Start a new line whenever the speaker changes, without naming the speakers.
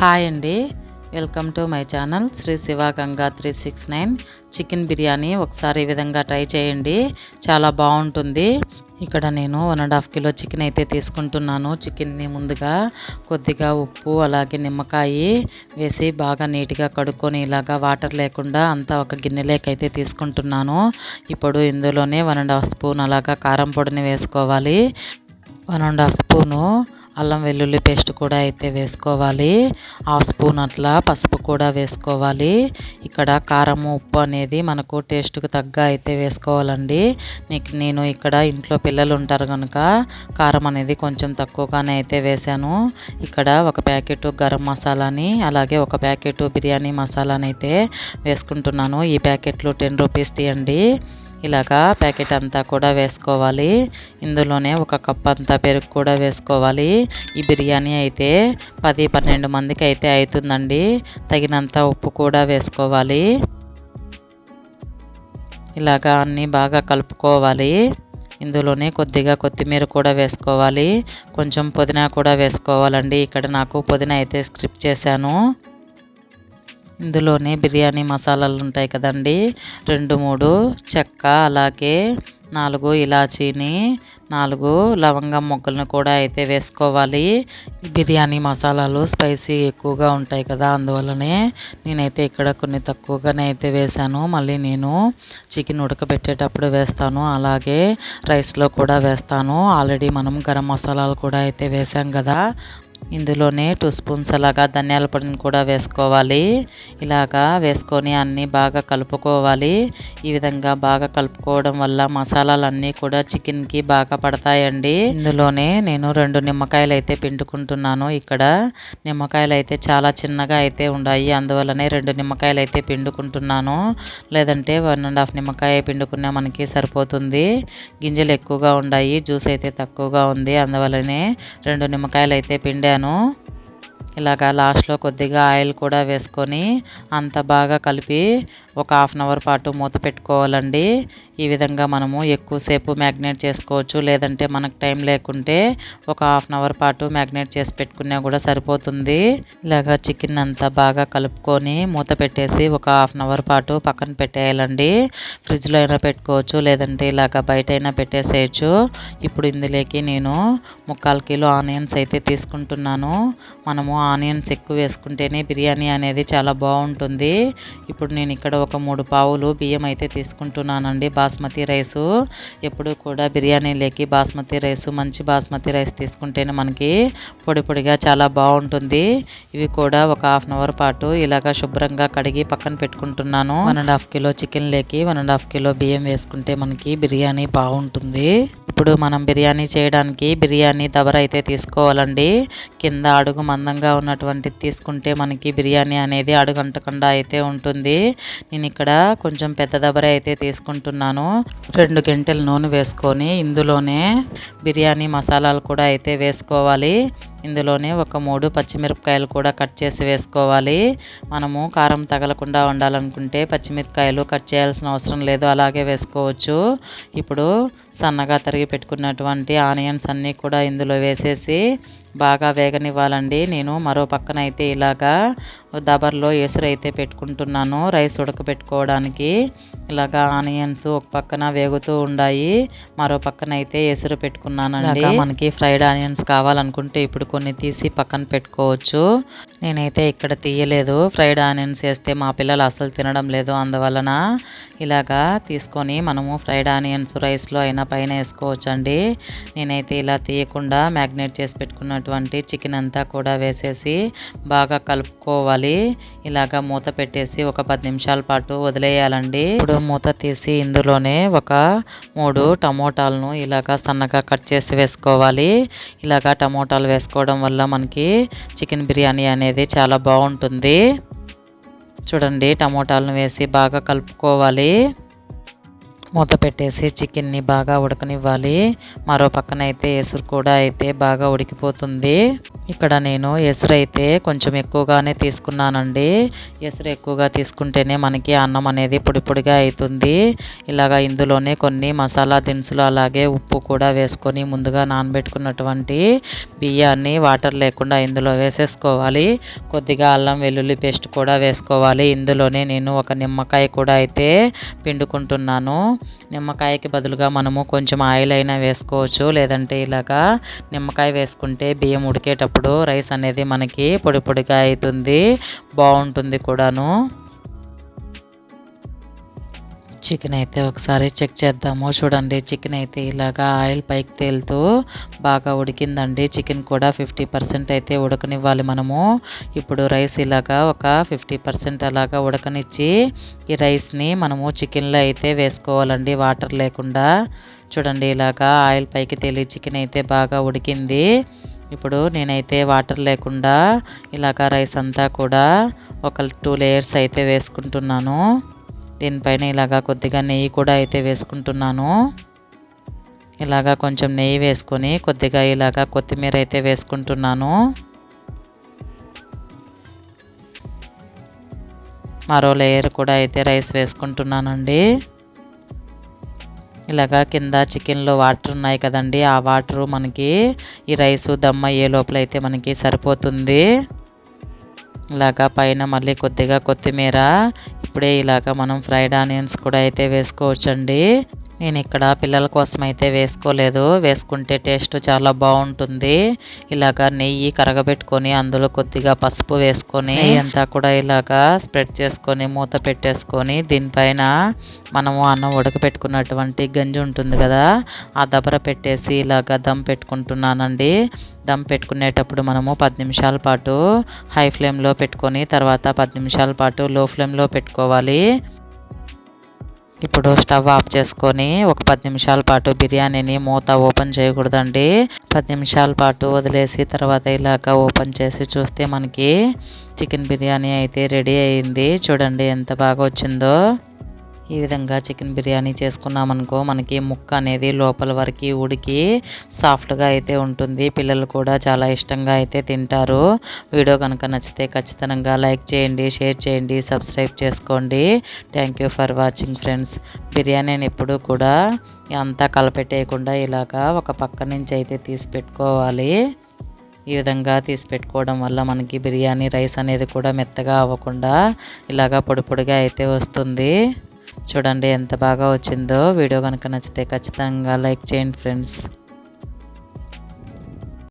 Hi అండి. Welcome to my channel Sri Shiva Ganga three six nine. Chicken biryani ఒకసారి ఈ విధంగా try చేయండి. చాలా బాగుంటుంది. ఇక్కడ నేను one and half kilo chicken అయితే తీసుకుంటున్నాను. చికెన్ని ముందుగా కొద్దిగా ఉప్పు అలాగే నిమ్మకాయ వేసి బాగా నీట్గా కడుక్కొని ఇలాగా వాటర్ లేకుండా అంతా ఒక గిన్నెలోకి అయితే తీసుకుంటున్నాను. ఇప్పుడు ఇందులోనే వన్ అండ్ హాఫ్ స్పూన్ అలాగా కారం పొడిని వేసుకోవాలి. వన్ అండ్ హాఫ్ స్పూను అల్లం వెల్లుల్లి పేస్ట్ కూడా అయితే వేసుకోవాలి. హాఫ్ స్పూన్ అట్లా పసుపు కూడా వేసుకోవాలి. ఇక్కడ కారం ఉప్పు అనేది మనకు టేస్ట్కి తగ్గ అయితే వేసుకోవాలండి. నీకు నేను ఇక్కడ ఇంట్లో పిల్లలు ఉంటారు కనుక కారం అనేది కొంచెం తక్కువగానే అయితే వేశాను ఇక్కడ ఒక ప్యాకెట్ గరం మసాలాని అలాగే ఒక ప్యాకెట్ బిర్యానీ మసాలాని అయితే వేసుకుంటున్నాను. ఈ ప్యాకెట్లు టెన్ రూపీస్ తీయండి. ఇలాగా ప్యాకెట్ అంతా కూడా వేసుకోవాలి. ఇందులోనే ఒక కప్ అంతా పెరుగు కూడా వేసుకోవాలి. ఈ బిర్యానీ అయితే పది పన్నెండు మందికి అయితే అవుతుందండి తగినంత ఉప్పు కూడా వేసుకోవాలి. ఇలాగా అన్నీ బాగా కలుపుకోవాలి. ఇందులోనే కొద్దిగా కొత్తిమీర కూడా వేసుకోవాలి. కొంచెం పుదీనా కూడా వేసుకోవాలండి. ఇక్కడ నాకు పుదీనా అయితే స్క్రిప్ చేశాను. ఇందులోనే బిర్యానీ మసాలాలు ఉంటాయి కదండి. రెండు మూడు చెక్క అలాగే నాలుగు ఇలాచీని నాలుగు లవంగం మొగ్గలను కూడా అయితే వేసుకోవాలి. బిర్యానీ మసాలాలు స్పైసీ ఎక్కువగా ఉంటాయి కదా అందువల్లనే నేనైతే ఇక్కడ కొన్ని తక్కువగానే అయితే వేశాను. మళ్ళీ నేను చికెన్ ఉడకబెట్టేటప్పుడు వేస్తాను అలాగే రైస్లో కూడా వేస్తాను. ఆల్రెడీ మనం గరం మసాలాలు కూడా అయితే వేసాం కదా ఇందులోనే టూ స్పూన్స్ అలాగా ధనియాల పొడిని కూడా వేసుకోవాలి. ఇలాగా వేసుకొని అన్నీ బాగా కలుపుకోవాలి. ఈ విధంగా బాగా కలుపుకోవడం వల్ల మసాలాలన్నీ కూడా చికెన్కి బాగా పడతాయండి. ఇందులోనే నేను రెండు నిమ్మకాయలు అయితే పిండుకుంటున్నాను ఇక్కడ. నిమ్మకాయలు అయితే చాలా చిన్నగా అయితే ఉన్నాయి అందువల్లనే రెండు నిమ్మకాయలు అయితే పిండుకుంటున్నాను. లేదంటే వన్ అండ్ హాఫ్ నిమ్మకాయ పిండుకున్నా మనకి సరిపోతుంది. గింజలు ఎక్కువగా ఉన్నాయి జ్యూస్ అయితే తక్కువగా ఉంది. అందువల్లనే రెండు నిమ్మకాయలు అయితే పిండాను. ¿no? ఇలాగా లాస్ట్లో కొద్దిగా ఆయిల్ కూడా వేసుకొని అంత బాగా కలిపి ఒక హాఫ్ అన్ అవర్ పాటు మూత పెట్టుకోవాలండి. ఈ విధంగా మనము ఎక్కువసేపు మ్యాగ్నేట్ చేసుకోవచ్చు. లేదంటే మనకు టైం లేకుంటే ఒక హాఫ్ అన్ అవర్ పాటు మ్యాగ్నేట్ చేసి పెట్టుకున్నా కూడా సరిపోతుంది. ఇలాగా చికెన్ అంతా బాగా కలుపుకొని మూత పెట్టేసి ఒక హాఫ్ అన్ అవర్ పాటు పక్కన పెట్టేయాలండి. ఫ్రిడ్జ్లో అయినా పెట్టుకోవచ్చు లేదంటే ఇలాగ బయట అయినా పెట్టేసేయచ్చు. ఇప్పుడు ఇందులోకి నేను ముక్కాలు కిలో ఆనియన్స్ అయితే తీసుకుంటున్నాను. మనము ఆనియన్స్ ఎక్కువ వేసుకుంటేనే బిర్యానీ అనేది చాలా బాగుంటుంది. ఇప్పుడు నేను ఇక్కడ ఒక మూడు పావులు బియ్యం అయితే తీసుకుంటున్నానండి బాస్మతి రైసు. ఎప్పుడు కూడా బిర్యానీలోకి బాస్మతి రైస్ మంచి బాస్మతి రైస్ తీసుకుంటేనే మనకి పొడి పొడిగా చాలా బాగుంటుంది. ఇవి కూడా ఒక హాఫ్ అన్ అవర్ పాటు ఇలాగా శుభ్రంగా కడిగి పక్కన పెట్టుకుంటున్నాను. One and half kilo chicken లేకి వన్ అండ్ హాఫ్ కిలో బియ్యం వేసుకుంటే మనకి బిర్యానీ బాగుంటుంది. ఇప్పుడు మనం బిర్యానీ చేయడానికి బిర్యానీ దబర అయితే తీసుకోవాలండి. కింద అడుగు మందంగా ఉన్నటువంటి తీసుకుంటే మనకి బిర్యానీ అనేది అడుగంటకుండా అయితే ఉంటుంది. నేను ఇక్కడ కొంచెం పెద్ద దబ్బర అయితే తీసుకుంటున్నాను. రెండు గంటల నూనె వేసుకొని ఇందులోనే బిర్యానీ మసాలాలు కూడా అయితే వేసుకోవాలి. ఇందులోనే ఒక మూడు పచ్చిమిరపకాయలు కూడా కట్ చేసి వేసుకోవాలి. మనము కారం తగలకుండా ఉండాలనుకుంటే పచ్చిమిరపకాయలు కట్ చేయాల్సిన అవసరం లేదు అలాగే వేసుకోవచ్చు. ఇప్పుడు సన్నగా తరిగి పెట్టుకున్నటువంటి ఆనియన్స్ అన్నీ కూడా ఇందులో వేసేసి బాగా వేగనివ్వాలండి. నేను మరో పక్కన అయితే ఇలాగా దబర్లో ఎసురు అయితే పెట్టుకుంటున్నాను రైస్ ఉడకబెట్టుకోవడానికి ఇలాగా ఆనియన్స్ ఒక పక్కన వేగుతూ ఉన్నాయి మరో పక్కన అయితే ఎసురు పెట్టుకున్నానండి. మనకి ఫ్రైడ్ ఆనియన్స్ కావాలనుకుంటే ఇప్పుడు కొన్ని తీసి పక్కన పెట్టుకోవచ్చు. నేనైతే ఇక్కడ తీయలేదు. ఫ్రైడ్ ఆనియన్స్ వేస్తే మా పిల్లలు అసలు తినడం లేదు. అందువలన ఇలాగా తీసుకొని మనము ఫ్రైడ్ ఆనియన్స్ రైస్లో అయినా పైన వేసుకోవచ్చండి. నేనైతే ఇలా తీయకుండా మ్యాగ్నేట్ చేసి పెట్టుకున్నటువంటి చికెన్ అంతా కూడా వేసేసి బాగా కలుపుకోవాలి. ఇలాగా మూత పెట్టేసి ఒక పది నిమిషాల పాటు వదిలేయాలండి. ఇప్పుడు మూత తీసి ఇందులోనే ఒక మూడు టమోటాలను ఇలాగా సన్నగా కట్ చేసి వేసుకోవాలి. ఇలాగా టమోటాలు వేసుకో చేసుకోవడం వల్ల మనకి చికెన్ బిర్యానీ అనేది చాలా బాగుంటుంది. చూడండి టమోటాలను వేసి బాగా కలుపుకోవాలి. మూత పెట్టేసి చికెన్ని బాగా ఉడకనివ్వాలి. మరో పక్కన అయితే ఎసురు కూడా అయితే బాగా ఉడికిపోతుంది. ఇక్కడ నేను ఎసురు అయితే కొంచెం ఎక్కువగానే తీసుకున్నానండి. ఎసురు ఎక్కువగా తీసుకుంటేనే మనకి అన్నం అనేది పొడిపొడిగా అవుతుంది ఇలాగా ఇందులోనే కొన్ని మసాలా దినుసులు అలాగే ఉప్పు కూడా వేసుకొని ముందుగా నానబెట్టుకున్నటువంటి బియ్యాన్ని వాటర్ లేకుండా ఇందులో వేసేసుకోవాలి. కొద్దిగా అల్లం వెల్లుల్లి పేస్ట్ కూడా వేసుకోవాలి. ఇందులోనే నేను ఒక నిమ్మకాయ కూడా అయితే పిండుకుంటున్నాను. నిమ్మకాయకి బదులుగా మనము కొంచెం ఆయిల్ అయినా వేసుకోవచ్చు. లేదంటే ఇలాగా నిమ్మకాయ వేసుకుంటే బియ్యం ఉడికేటప్పుడు రైస్ అనేది మనకి పొడి పొడిగా అవుతుంది బాగుంటుంది కూడాను. చికెన్ అయితే ఒకసారి చెక్ చేద్దాము. చూడండి చికెన్ అయితే ఇలాగా ఆయిల్ పైకి తేలుతూ బాగా ఉడికిందండి. చికెన్ కూడా ఫిఫ్టీ పర్సెంట్ అయితే ఉడకనివ్వాలి మనము. ఇప్పుడు రైస్ ఇలాగా ఒక ఫిఫ్టీ పర్సెంట్ అలాగా ఉడకనిచ్చి ఈ రైస్ని మనము చికెన్లో అయితే వేసుకోవాలండి వాటర్ లేకుండా. చూడండి ఇలాగా ఆయిల్ పైకి తేలి చికెన్ అయితే బాగా ఉడికింది. ఇప్పుడు నేనైతే వాటర్ లేకుండా ఇలాగ రైస్ అంతా కూడా ఒక టూ లేయర్స్ అయితే వేసుకుంటున్నాను. దీనిపైన ఇలాగా కొద్దిగా నెయ్యి కూడా అయితే వేసుకుంటున్నాను. ఇలాగా కొంచెం నెయ్యి వేసుకొని కొద్దిగా ఇలాగా కొత్తిమీర అయితే వేసుకుంటున్నాను. మరో లేయర్ కూడా అయితే రైస్ వేసుకుంటున్నానండి. ఇలాగా కింద చికెన్లో వాటర్ ఉన్నాయి కదండి ఆ వాటరు మనకి ఈ రైస్ దమ్ అయ్యే లోపల అయితే మనకి సరిపోతుంది. ఇలాగా పైన మళ్ళీ కొద్దిగా కొత్తిమీర ఇప్పుడే ఇలాగ మనం ఫ్రైడ్ ఆనియన్స్ కూడా అయితే వేసుకోవచ్చండి. నేను ఇక్కడ పిల్లల కోసం అయితే వేసుకోలేదు. వేసుకుంటే టేస్ట్ చాలా బాగుంటుంది. ఇలాగా నెయ్యి కరగబెట్టుకొని అందులో కొద్దిగా పసుపు వేసుకొని అంతా కూడా ఇలాగా స్ప్రెడ్ చేసుకొని మూత పెట్టేసుకొని దీనిపైన మనము అన్నం ఉడకపెట్టుకున్నటువంటి గంజి ఉంటుంది కదా ఆ దబర పెట్టేసి ఇలాగా దమ్ పెట్టుకుంటున్నానండి. దమ్ పెట్టుకునేటప్పుడు మనము పది నిమిషాల పాటు హై ఫ్లేమ్లో పెట్టుకొని తర్వాత పది నిమిషాల పాటు లో ఫ్లేమ్లో పెట్టుకోవాలి. ఇప్పుడు స్టవ్ ఆఫ్ చేసుకొని ఒక పది నిమిషాల పాటు బిర్యానీని మూత ఓపెన్ చేయకూడదండి. పది నిమిషాల పాటు వదిలేసి తర్వాత ఇలాగ ఓపెన్ చేసి చూస్తే మనకి చికెన్ బిర్యానీ అయితే రెడీ అయింది. చూడండి ఎంత బాగా వచ్చిందో. ఈ విధంగా చికెన్ బిర్యానీ చేసుకున్నామనుకో మనకి ముక్క అనేది లోపల వరకు ఉడికి సాఫ్ట్గా అయితే ఉంటుంది. పిల్లలు కూడా చాలా ఇష్టంగా అయితే తింటారు. వీడియో కనుక నచ్చితే ఖచ్చితంగా లైక్ చేయండి షేర్ చేయండి సబ్స్క్రైబ్ చేసుకోండి. Thank you for watching friends బిర్యానీని ఎప్పుడూ కూడా అంతా కలపెట్టేయకుండా ఇలాగా ఒక పక్క నుంచి అయితే తీసి పెట్టుకోవాలి. ఈ విధంగా తీసి పెట్టుకోవడం వల్ల మనకి బిర్యానీ రైస్ అనేది కూడా మెత్తగా అవ్వకుండా ఇలాగా పొడి పొడిగా అయితే వస్తుంది. చూడండి ఎంత బాగా వచ్చిందో వీడియో కనుక నచ్చితే ఖచ్చితంగా లైక్ చేయండి ఫ్రెండ్స్.